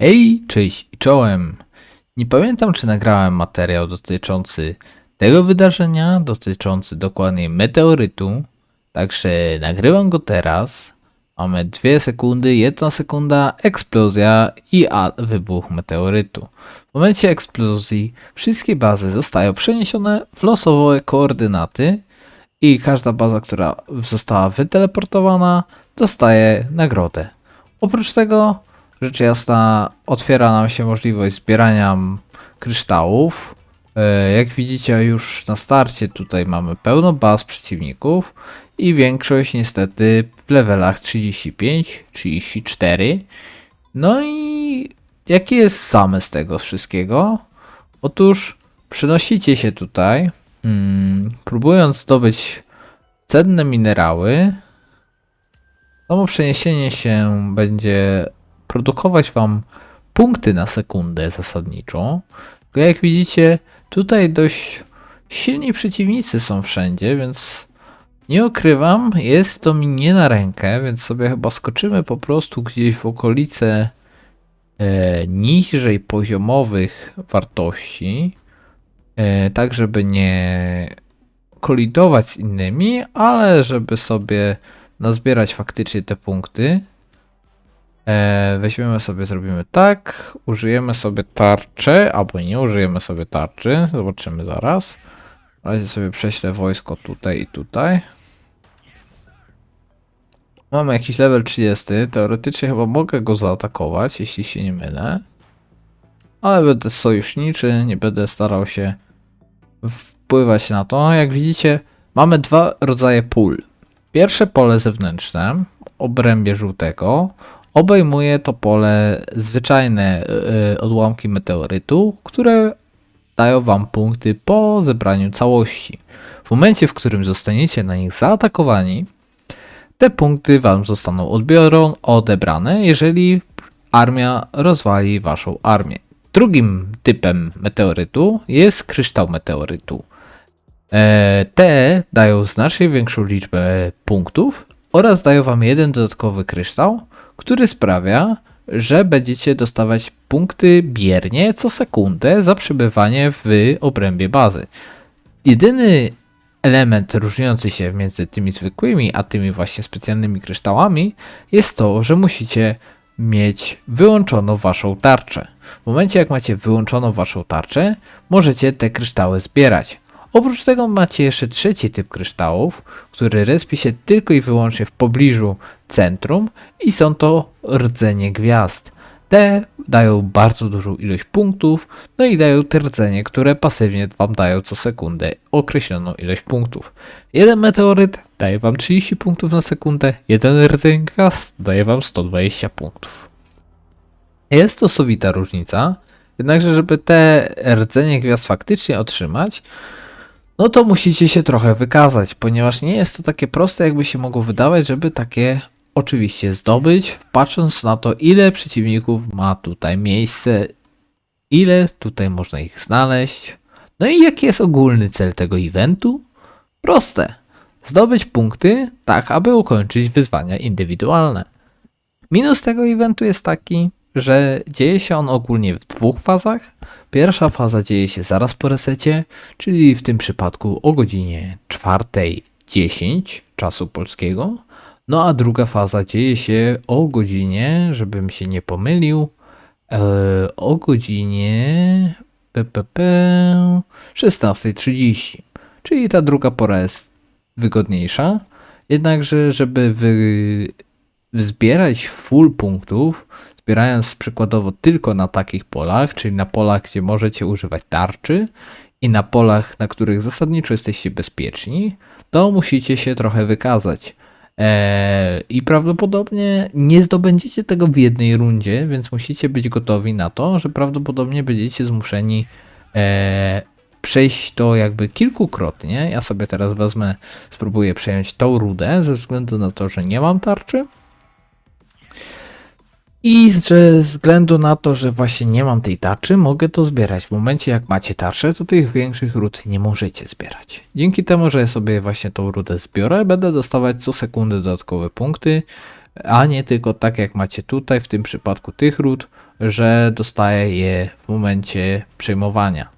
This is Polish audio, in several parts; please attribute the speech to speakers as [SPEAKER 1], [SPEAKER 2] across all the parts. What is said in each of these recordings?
[SPEAKER 1] Hej, cześć i czołem. Nie pamiętam, czy nagrałem materiał dotyczący tego wydarzenia, dotyczący dokładnie meteorytu, także nagrywam go teraz. Mamy 2 sekundy, 1 sekunda, eksplozja i wybuch meteorytu. W momencie eksplozji wszystkie bazy zostają przeniesione w losowe koordynaty i każda baza, która została wyteleportowana, dostaje nagrodę. Oprócz tego, rzecz jasna, otwiera nam się możliwość zbierania kryształów. E, Jak widzicie, już na starcie tutaj mamy pełno baz przeciwników i większość niestety w levelach 35, 34. No i jaki jest zamysł tego wszystkiego? Otóż przenosicie się tutaj, mm, próbując zdobyć cenne minerały. Samo przeniesienie się będzie produkować Wam punkty na sekundę zasadniczo. Tylko jak widzicie, tutaj dość silni przeciwnicy są wszędzie, więc nie ukrywam, jest to mi nie na rękę, więc sobie chyba skoczymy po prostu gdzieś w okolice e, niżej poziomowych wartości, e, tak żeby nie kolidować z innymi, ale żeby sobie nazbierać faktycznie te punkty. E, weźmiemy sobie, zrobimy tak, użyjemy sobie tarczy, albo nie użyjemy sobie tarczy, zobaczymy zaraz. Na razie sobie prześlę wojsko tutaj i tutaj. Mamy jakiś level 30, teoretycznie chyba mogę go zaatakować, jeśli się nie mylę. Ale będę sojuszniczy, nie będę starał się wpływać na to. Jak widzicie, mamy dwa rodzaje pól. Pierwsze pole zewnętrzne, obrębie żółtego, obejmuje to pole zwyczajne y, odłamki meteorytu, które dają wam punkty po zebraniu całości. W momencie, w którym zostaniecie na nich zaatakowani, te punkty wam zostaną odbiorą, odebrane, jeżeli armia rozwali waszą armię. Drugim typem meteorytu jest kryształ meteorytu. E, Te dają znacznie większą liczbę punktów oraz dają wam jeden dodatkowy kryształ, który sprawia, że będziecie dostawać punkty biernie co sekundę za przebywanie w obrębie bazy. Jedyny element różniący się między tymi zwykłymi a tymi właśnie specjalnymi kryształami jest to, że musicie mieć wyłączoną waszą tarczę. W momencie jak macie wyłączoną waszą tarczę, możecie te kryształy zbierać. Oprócz tego macie jeszcze trzeci typ kryształów, który respi się tylko i wyłącznie w pobliżu centrum i są to rdzenie gwiazd. Te dają bardzo dużą ilość punktów, no i dają te rdzenie, które pasywnie wam dają co sekundę określoną ilość punktów. Jeden meteoryt daje wam 30 punktów na sekundę, jeden rdzeń gwiazd daje wam 120 punktów. Jest to sowita różnica, jednakże żeby te rdzenie gwiazd faktycznie otrzymać, no to musicie się trochę wykazać, ponieważ nie jest to takie proste, jakby się mogło wydawać, żeby takie oczywiście zdobyć, patrząc na to, ile przeciwników ma tutaj miejsce, ile tutaj można ich znaleźć. No i jaki jest ogólny cel tego eventu? Proste. Zdobyć punkty, tak aby ukończyć wyzwania indywidualne. Minus tego eventu jest taki, że dzieje się on ogólnie w dwóch fazach. Pierwsza faza dzieje się zaraz po resecie, czyli w tym przypadku o godzinie 4.10 czasu polskiego. No a druga faza dzieje się o godzinie, żebym się nie pomylił, e, o godzinie PPP 16.30. Czyli ta druga pora jest wygodniejsza. Jednakże, żeby wy, zbierać full punktów, zbierając przykładowo tylko na takich polach, czyli na polach, gdzie możecie używać tarczy i na polach, na których zasadniczo jesteście bezpieczni, to musicie się trochę wykazać. Eee, I prawdopodobnie nie zdobędziecie tego w jednej rundzie, więc musicie być gotowi na to, że prawdopodobnie będziecie zmuszeni eee, przejść to jakby kilkukrotnie. Ja sobie teraz wezmę, spróbuję przejąć tą rudę, ze względu na to, że nie mam tarczy. I ze względu na to, że właśnie nie mam tej tarczy, mogę to zbierać. W momencie jak macie tarczę, to tych większych ród nie możecie zbierać. Dzięki temu, że sobie właśnie tą rudę zbiorę, będę dostawać co sekundę dodatkowe punkty. a nie tylko tak jak macie tutaj w tym przypadku tych ród, że dostaje je w momencie przejmowania.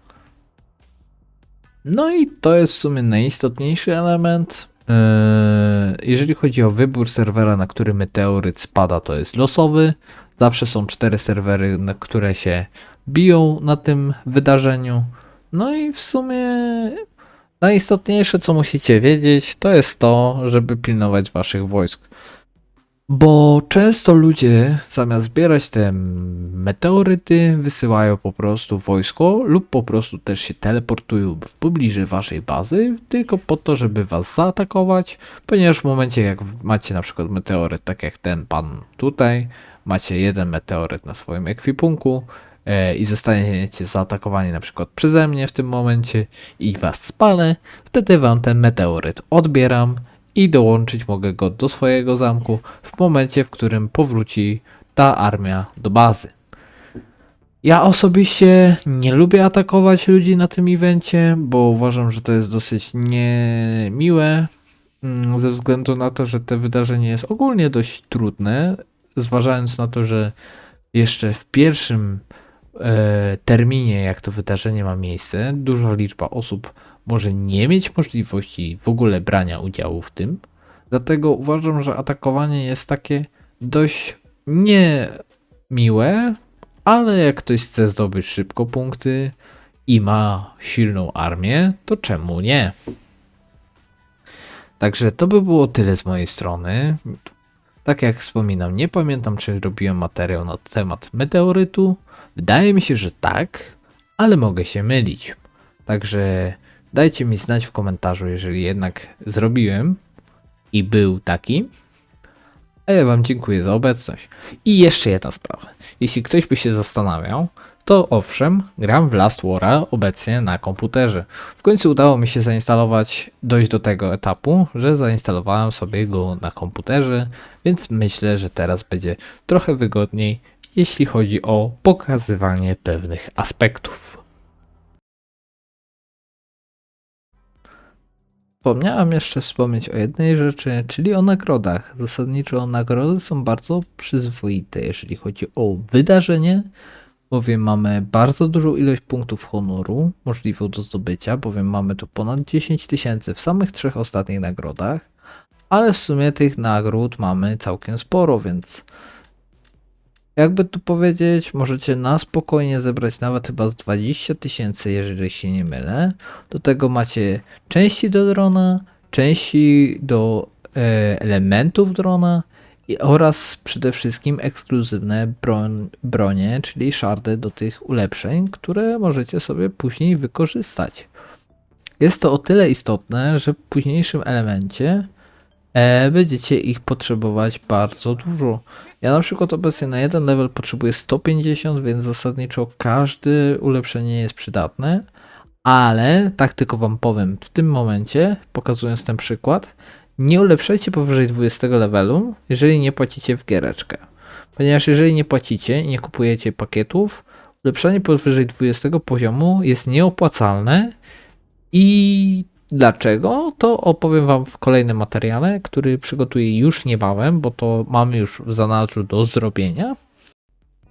[SPEAKER 1] No i to jest w sumie najistotniejszy element. Eee, Jeżeli chodzi o wybór serwera, na który meteoryt spada, to jest losowy. Zawsze są cztery serwery, które się biją na tym wydarzeniu. No i w sumie najistotniejsze, co musicie wiedzieć, to jest to, żeby pilnować waszych wojsk. Bo często ludzie zamiast zbierać te meteoryty, wysyłają po prostu wojsko lub po prostu też się teleportują w pobliże waszej bazy, tylko po to, żeby was zaatakować, ponieważ w momencie jak macie na przykład meteoryt, tak jak ten pan tutaj, macie jeden meteoryt na swoim ekwipunku e, i zostaniecie zaatakowani na przykład przeze mnie w tym momencie i was spalę, wtedy wam ten meteoryt odbieram i dołączyć mogę go do swojego zamku w momencie, w którym powróci ta armia do bazy. Ja osobiście nie lubię atakować ludzi na tym evencie, bo uważam, że to jest dosyć niemiłe, mm, ze względu na to, że to wydarzenie jest ogólnie dość trudne, zważając na to, że jeszcze w pierwszym terminie, jak to wydarzenie ma miejsce, duża liczba osób może nie mieć możliwości w ogóle brania udziału w tym. Dlatego uważam, że atakowanie jest takie dość niemiłe, ale jak ktoś chce zdobyć szybko punkty i ma silną armię, to czemu nie? Także to by było tyle z mojej strony. Tak jak wspominam, nie pamiętam, czy robiłem materiał na temat meteorytu. Wydaje mi się, że tak, ale mogę się mylić. Także dajcie mi znać w komentarzu, jeżeli jednak zrobiłem i był taki. A ja Wam dziękuję za obecność. I jeszcze jedna sprawa. Jeśli ktoś by się zastanawiał, to owszem, gram w Last War'a obecnie na komputerze. W końcu udało mi się zainstalować, dojść do tego etapu, że zainstalowałem sobie go na komputerze, więc myślę, że teraz będzie trochę wygodniej, jeśli chodzi o pokazywanie pewnych aspektów. Wspomniałem jeszcze wspomnieć o jednej rzeczy, czyli o nagrodach. Zasadniczo nagrody są bardzo przyzwoite, jeżeli chodzi o wydarzenie, bowiem mamy bardzo dużą ilość punktów honoru możliwą do zdobycia, bowiem mamy tu ponad 10 tysięcy w samych trzech ostatnich nagrodach, ale w sumie tych nagród mamy całkiem sporo, więc jakby tu powiedzieć, możecie na spokojnie zebrać nawet chyba z 20 tysięcy, jeżeli się nie mylę. Do tego macie części do drona, części do e, elementów drona oraz przede wszystkim ekskluzywne broń, bronie, czyli szardy do tych ulepszeń, które możecie sobie później wykorzystać. Jest to o tyle istotne, że w późniejszym elemencie e, będziecie ich potrzebować bardzo dużo. Ja na przykład obecnie na jeden level potrzebuję 150, więc zasadniczo każde ulepszenie jest przydatne. Ale tak tylko wam powiem w tym momencie, pokazując ten przykład, nie ulepszajcie powyżej 20 levelu, jeżeli nie płacicie w giereczkę. Ponieważ jeżeli nie płacicie i nie kupujecie pakietów, ulepszanie powyżej 20 poziomu jest nieopłacalne i Dlaczego? To opowiem Wam w kolejnym materiale, który przygotuję już niebawem, bo to mamy już w zanadrzu do zrobienia.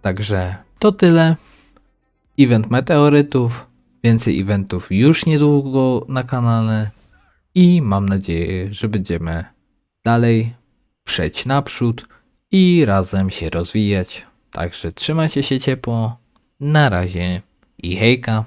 [SPEAKER 1] Także to tyle. Event meteorytów. Więcej eventów już niedługo na kanale. I mam nadzieję, że będziemy dalej przejść naprzód i razem się rozwijać. Także trzymajcie się ciepło. Na razie i hejka.